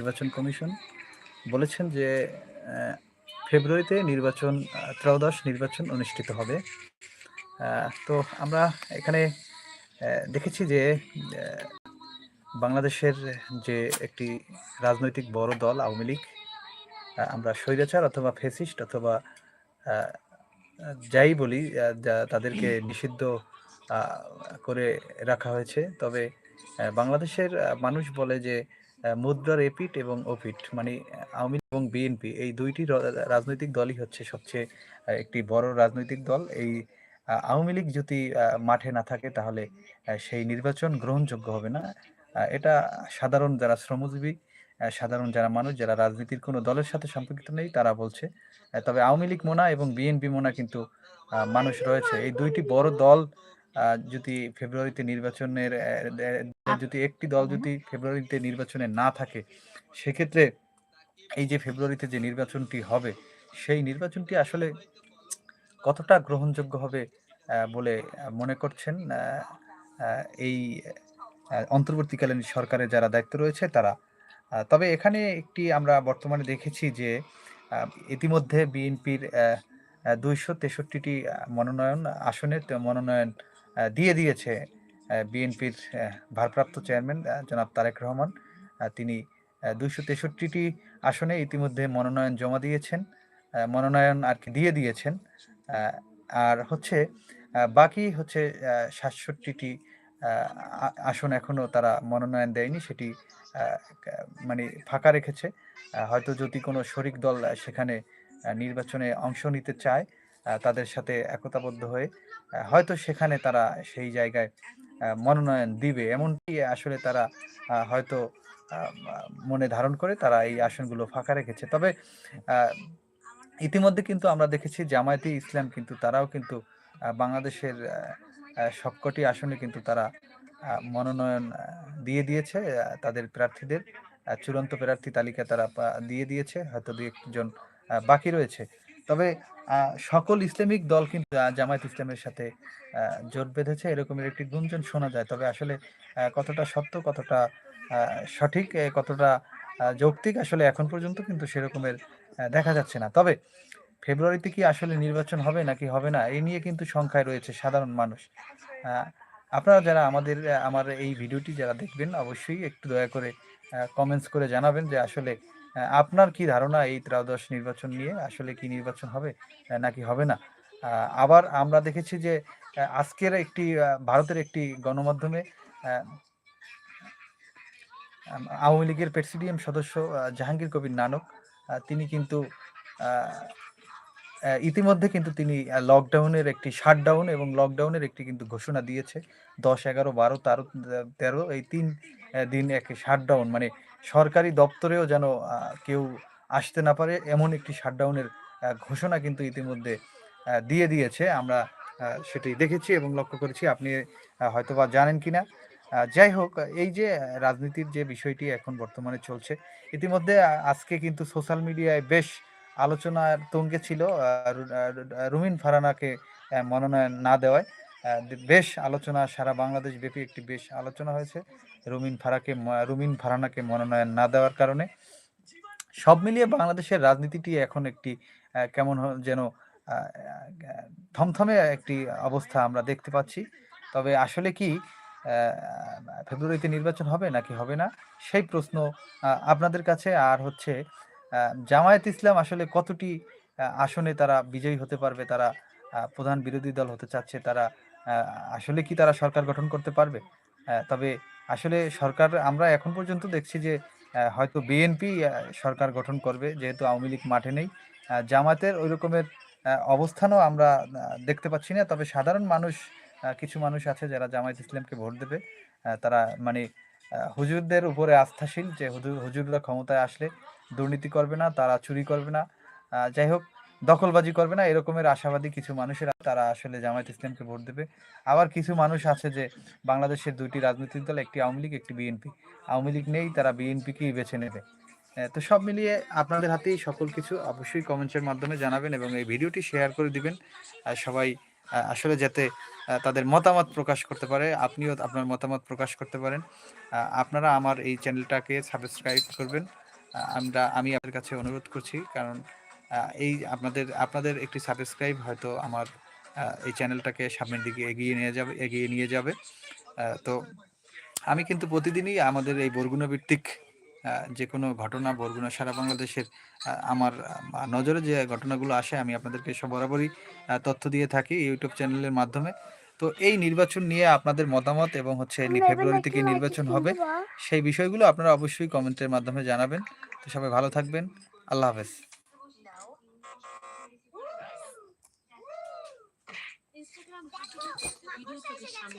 নির্বাচন কমিশন বলেছেন যে ফেব্রুয়ারিতে নির্বাচন ত্রয়োদশ নির্বাচন অনুষ্ঠিত হবে। তো আমরা এখানে দেখেছি যে বাংলাদেশের যে একটি রাজনৈতিক বড় দল, আওয়ামী লীগ আমরা স্বৈরাচার অথবা ফেসিস্ট অথবা যাই বলি তাদেরকে নিষিদ্ধ করে রাখা হয়েছে। তবে বাংলাদেশের মানুষ বলে যে মুদ্রার এপিট এবং ওপিট মানে আওয়ামী এবং বিএনপি এই দুইটি রাজনৈতিক দলই হচ্ছে সবচেয়ে একটি বড় রাজনৈতিক দল। এই আওয়ামী লীগ যদি মাঠে না থাকে তাহলে সেই নির্বাচন গ্রহণযোগ্য হবে না। এটা সাধারণ যারা শ্রমজীবী সাধারণ যারা মানুষ, যারা রাজনীতির কোনো দলের সাথে সম্পর্কিত নেই, তারা বলছে তবে আওয়ামী লীগ মোনা এবং বিএনপি মোনা কিন্তু মানুষ রয়েছে। এই দুইটি বড় দল যদি ফেব্রুয়ারিতে নির্বাচনের যদি একটি দল যদি ফেব্রুয়ারিতে নির্বাচনে না থাকে সেক্ষেত্রে এই যে ফেব্রুয়ারিতে যে নির্বাচনটি হবে সেই নির্বাচনটি আসলে কতটা গ্রহণযোগ্য হবে বলে মনে করছেন? এই অন্তর্বর্তীকালীন সরকারের যারা দায়িত্ব রয়েছে তারা। তবে এখানে একটি আমরা বর্তমানে দেখেছি যে ইতিমধ্যে বিএনপির দুইশো তেষট্টিটি মনোনয়ন আসনের মনোনয়ন দিয়ে দিয়েছে বিএনপির ভারপ্রাপ্ত চেয়ারম্যান জনাব তারেক রহমান। তিনি দুইশো তেষট্টিটি আসনে ইতিমধ্যে মনোনয়ন জমা দিয়েছেন মনোনয়ন আর কি দিয়ে দিয়েছেন। আর হচ্ছে বাকি হচ্ছে সাতষট্টিটি আসন এখনও তারা মনোনয়ন দেয়নি, সেটি মানে ফাঁকা রেখেছে। হয়তো যদি কোনো শরিক দল সেখানে নির্বাচনে অংশ নিতে চায় তাদের সাথে একতাবদ্ধ হয়ে হয়তো সেখানে তারা সেই জায়গায় মনোনয়ন দিবে। এমনটি আসলে তারা হয়তো মনে ধারণ করে তারা এই আসনগুলো ফাঁকা রেখেছে। তবে ইতিমধ্যে কিন্তু আমরা দেখেছি জামায়াতে ইসলাম কিন্তু তারাও কিন্তু বাংলাদেশের সবকটি আসনে কিন্তু তারা মনোনয়ন দিয়ে দিয়েছে। তাদের প্রার্থীদের চূড়ান্ত প্রার্থী তালিকা তারা দিয়ে দিয়েছে। হয়তো দু একজন বাকি রয়েছে। তবে সকল ইসলামিক দল কিন্তু জামায়াত ইসলামের সাথে জোট বেঁধেছে। এরকমের একটি গুঞ্জন শোনা যায়। তবে আসলে কতটা সত্য, কতটা সঠিক কতটা যৌক্তিক আসলে এখন পর্যন্ত কিন্তু সেরকমের দেখা যাচ্ছে না। তবে, ফেব্রুয়ারিতে কি আসলে নির্বাচন হবে নাকি হবে না এই নিয়ে কিন্তু সংখ্যায় রয়েছে সাধারণ মানুষ। আপনারা যারা আমাদের আমার এই ভিডিওটি যারা দেখবেন, অবশ্যই একটু দয়া করে কমেন্টস করে জানাবেন যে আসলে আপনার কি ধারণা এই ত্রয়োদশ নির্বাচন নিয়ে? আসলে কি নির্বাচন হবে নাকি হবে না? আবার আমরা দেখেছি যে আজকের একটি ভারতের একটি গণমাধ্যমে আওয়ামী লীগের প্রেসিডিয়াম সদস্য জাহাঙ্গীর কবির নানক তিনি কিন্তু ইতিমধ্যে কিন্তু তিনি লকডাউনের একটি শাটডাউন এবং লকডাউনের একটি কিন্তু ঘোষণা দিয়েছে। দশ, এগারো, বারো, তেরো তেরো, এই তিন দিন এক শাটডাউন মানে সরকারি দপ্তরেও যেন কেউ আসতে না পারে এমন একটি শাটডাউনের ঘোষণা কিন্তু ইতিমধ্যে দিয়ে দিয়েছে। আমরা সেটি দেখেছি এবং লক্ষ্য করেছি। আপনি আহ, হয়তোবা জানেন কিনা। যাই হোক এই যে রাজনীতির যে বিষয়টি এখন বর্তমানে চলছে ইতিমধ্যে আজকে কিন্তু সোশ্যাল মিডিয়ায় বেশ আলোচনার তঙ্গে ছিল রুমিন ফারানাকে মনোনয়ন না দেওয়ায়। বেশ আলোচনা, সারা বাংলাদেশ ব্যাপী একটি বেশ আলোচনা হয়েছে রুমিন ফারাকে রুমিন ফারানাকে মনোনয়ন না দেওয়ার কারণে। সব মিলিয়ে বাংলাদেশের রাজনীতিটি এখন একটি কেমন যেন থমথমে একটি অবস্থা আমরা দেখতে পাচ্ছি। তবে আসলে কি ফেব্রুয়ারিতে নির্বাচন হবে নাকি হবে না, সেই প্রশ্ন আপনাদের কাছে। আর হচ্ছে জামায়াত ইসলাম আসলে কতটি আসনে তারা বিজয়ী হতে পারবে, তারা প্রধান বিরোধী দল হতে চাচ্ছে, তারা আসলে কি তারা সরকার গঠন করতে পারবে? তবে আসলে সরকার, আমরা এখন পর্যন্ত দেখছি যে হয়তো বিএনপি সরকার গঠন করবে, যেহেতু আওয়ামী লীগ মাঠে নেই। জামাতের ওই রকমের অবস্থানও আমরা দেখতে পাচ্ছি না। তবে সাধারণ মানুষ কিছু মানুষ আছে যারা জামায়াত ইসলামকে ভোট দেবে। তারা মানে হুজুরদের উপরে আস্থাশীল যে হুজুর হুজুররা ক্ষমতায় আসলে দুর্নীতি করবে না, তারা চুরি করবে না। যাই হোক দখলবাজি করবে না, এরকমের আশাবাদী কিছু মানুষেরা তারা আসলে জামায়াত ইসলামকে ভোট দেবে। আবার কিছু মানুষ আছে যে বাংলাদেশের দুইটি রাজনৈতিক দল, একটি আওয়ামী লীগ, একটি বিএনপি। আওয়ামী লীগ নেই, তারা বিএনপিকেই বেছে নেবে। তো সব মিলিয়ে আপনাদের হাতেই সকল কিছু, অবশ্যই কমেন্টসের মাধ্যমে জানাবেন এবং এই ভিডিওটি শেয়ার করে দিবেন। আর সবাই আসলে যাতে তাদের মতামত প্রকাশ করতে পারে, আপনিও আপনার মতামত প্রকাশ করতে পারেন। আপনারা আমার এই চ্যানেলটাকে সাবস্ক্রাইব করবেন। আমরা, আমি আপনাদের কাছে অনুরোধ করছি, কারণ এই আপনাদের আপনাদের একটি সাবস্ক্রাইব হয়তো আমার এই চ্যানেলটাকে সামনের দিকে এগিয়ে নিয়ে যাবে এগিয়ে নিয়ে যাবে। তো আমি কিন্তু প্রতিদিনই আমাদের এই বরগুনা ভিত্তিক যে কোনো ঘটনা বরগুনা সারা বাংলাদেশের আমার নজরে যে ঘটনাগুলো আসে আমি আপনাদেরকে সব বরাবরই তথ্য দিয়ে থাকি ইউটিউব চ্যানেলের মাধ্যমে। তো এই নির্বাচন নিয়ে আপনাদের মতামত এবং হচ্ছে ফেব্রুয়ারি থেকে নির্বাচন হবে সেই বিষয়গুলো আপনারা অবশ্যই কমেন্টের মাধ্যমে জানাবেন। তো সবাই ভালো থাকবেন। আল্লাহ হাফেজ। ভিডিও থেকে সামনে